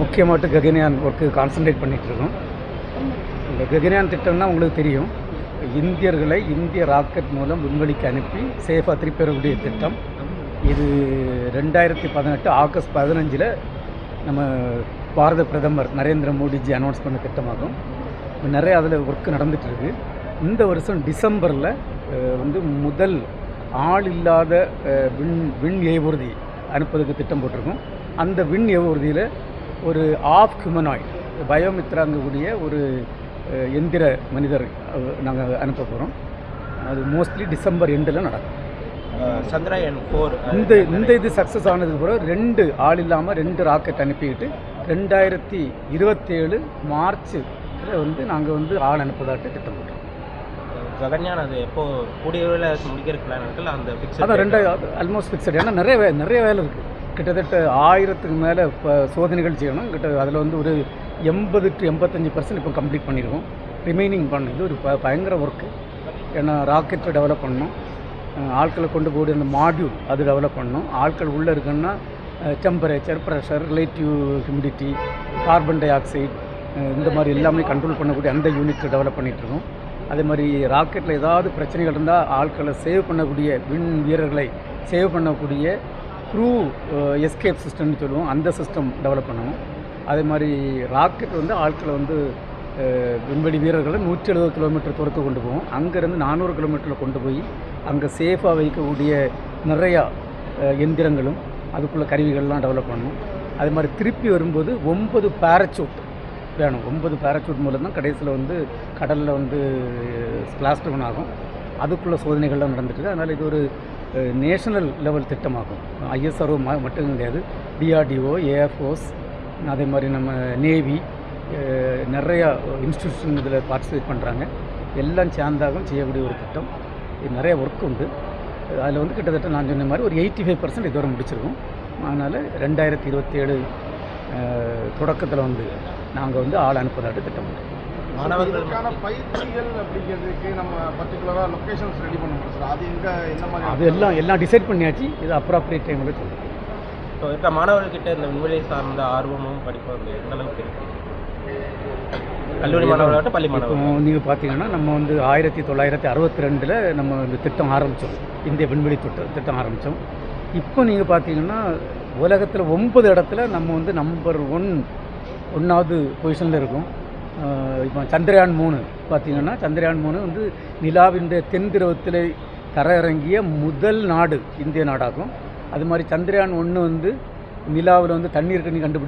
முக்கியமாட்டு Gaganyaan work concentrate பண்ணிகிட்டு இருக்கோம் இந்த ககன்யான் திட்டம்னா உங்களுக்கு தெரியும். இந்தியர்களை இந்திய ராக்கெட் மூலம் விண்வெளிக்கு அனுப்பி சேஃபாக திருப்பி வரக்கூடிய திட்டம். இது ரெண்டாயிரத்தி பதினெட்டு ஆகஸ்ட் பதினஞ்சில் நம்ம பாரத பிரதமர் நரேந்திர மோடிஜி அனௌன்ஸ் பண்ண திட்டமாகும். நிறைய அதில் ஒர்க் நடந்துகிட்ருக்கு இந்த வருஷம் டிசம்பரில் வந்து முதல் ஆள் இல்லாத விண் விண் ஏவூர்தி அனுப்புறதுக்கு திட்டம் போட்டிருக்கோம். அந்த விண் ஏவூர்தியில் ஒரு ஆஃப் ஹியூமனாய்ட் பயோமித்ராங்கக்கூடிய ஒரு எந்திர மனிதர் நாங்கள் அனுப்ப போகிறோம் அது மோஸ்ட்லி டிசம்பர் எண்டில் நடக்கும். சந்திராயன் ஃபோர் இந்த இந்த இது சக்ஸஸ் ஆனதுக்கு பிறகு ரெண்டு ஆள் இல்லாமல் ரெண்டு ராக்கெட் அனுப்பிக்கிட்டு ரெண்டாயிரத்தி இருபத்தேழு மார்ச் வந்து நாங்கள் வந்து ஆள் அனுப்புவதாட்டு திட்டம் போட்டோம் ககன்யான் அது எப்போ கூடிய விரைவில் முடிக்கிற பிளான் இருக்குல்ல அந்த ஃபிக்ஸ் அதான் ரெண்டாயிரம் ஆல்மோஸ்ட் ஃபிக்ஸட் ஏன்னா நிறைய நிறைய வேலை இருக்குது கிட்டத்தட்ட ஆயிரத்துக்கு மேலே இப்போ சோதனைகள் செய்யணும். கிட்ட அதில் வந்து ஒரு எண்பது டு எண்பத்தஞ்சு பர்சன்ட் இப்போ கம்ப்ளீட் பண்ணிடுவோம் ரிமைனிங் பண்ண இது ஒரு ப பயங்கர ஒர்க்கு ஏன்னா ராக்கெட்டை டெவலப் பண்ணணும். ஆட்களை கொண்டு போய் அந்த மாடியூல் அது டெவலப் பண்ணணும். ஆட்கள் உள்ளே இருக்குன்னா temperature pressure relative humidity carbon dioxide இந்த மாதிரி எல்லாமே கண்ட்ரோல் பண்ணக்கூடிய அந்த யூனிட் டெவலப் பண்ணிகிட்ருக்கோம் அதே மாதிரி ராக்கெட்டில் ஏதாவது பிரச்சனைகள் இருந்தால் ஆட்களை சேவ் பண்ணக்கூடிய விண் வீரர்களை சேவ் பண்ணக்கூடிய க்ரூ எஸ்கேப் சிஸ்டம்னு சொல்லுவோம். அந்த சிஸ்டம் டெவலப் பண்ணணும் அதே மாதிரி ராக்கெட் வந்து ஆட்களை வந்து விண்வெளி வீரர்களை நூற்றி எழுபது கிலோமீட்டர் தூரத்துக்கு கொண்டு போவோம். அங்கேருந்து நானூறு கிலோமீட்டரில் கொண்டு போய் அங்கே சேஃபாக வைக்கக்கூடிய நிறையா எந்திரங்களும் அதுக்குள்ள கருவிகள்லாம் டெவலப் பண்ணணும் அதே மாதிரி திருப்பி வரும்போது ஒன்பது பேரச்சூட் வேணும். ஒன்பது பேரச்சூட் மூலம் தான் கடைசியில் வந்து கடலில் வந்து ஸ்பிளாஷ் ஆகும். அதுக்குள்ள சோதனைகள்லாம் நடந்துட்டுருக்கு அதனால் இது ஒரு நேஷனல் லெவல் திட்டமாகும். ஐஎஸ்ஆர்ஓ மட்டும் கிடையாது. டிஆர்டிஓ ஏஎஃப்ஓஸ் அதே மாதிரி நம்ம நேவி நிறையா இன்ஸ்டியூஷன் இதில் பார்ட்டிசிபேட் பண்ணுறாங்க. எல்லாம் சேர்ந்தாகவும் செய்யக்கூடிய ஒரு திட்டம். இது நிறைய ஒர்க் உண்டு. அதில் வந்து கிட்டத்தட்ட நான் சொன்ன மாதிரி ஒரு எயிட்டி ஃபைவ் பர்சன்ட் இதுவரை முடிச்சிருக்கோம். அதனால் ரெண்டாயிரத்தி இருபத்தேழு தொடக்கத்தில் வந்து நாங்கள் வந்து ஆள் அனுப்புவதாட்டு திட்டம் போட்டோம் மாணவர்கள் இதுக்கான பயிற்சிகள் அப்படிங்கிறதுக்கு நம்ம பர்டிகுலராக லொக்கேஷன்ஸ் ரெடி பண்ண முடியும் சார் அது எங்கே என்ன மாதிரி அது எல்லாம் எல்லாம் டிசைட் பண்ணியாச்சு. இது அப்ராப்ரியேட் டைமில் சொல்லுங்கள் இப்போ இருக்க மாணவர்கள்கிட்ட இந்த விண்வெளி சார்ந்த ஆர்வமும் படிப்பும் வந்து எந்த அளவுக்கு கல்லூரி மாணவர்களாகட்டும் பள்ளி மாணவர்கள் நீங்கள் பார்த்தீங்கன்னா நம்ம வந்து ஆயிரத்தி தொள்ளாயிரத்தி அறுபத்தி ரெண்டில் நம்ம இந்த திட்டம் ஆரம்பித்தோம் இந்திய விண்வெளி திட்டம் திட்டம் ஆரம்பித்தோம் இப்போ நீங்கள் பார்த்தீங்கன்னா உலகத்தில் ஒன்பது இடத்துல நம்ம வந்து நம்பர் ஒன் ஒன்றாவது பொசிஷனில் இருக்கோம். இப்போ சந்திரயான் மூணு பார்த்திங்கன்னா சந்திரயான் மூணு வந்து நிலாவின் தென் திரவத்தில் தரையிறங்கிய முதல் நாடு இந்திய நாடாகும். அது மாதிரி சந்திரயான் ஒன்று வந்து நிலாவில் வந்து தண்ணீர் கண்ணி கண்டுபிடிச்ச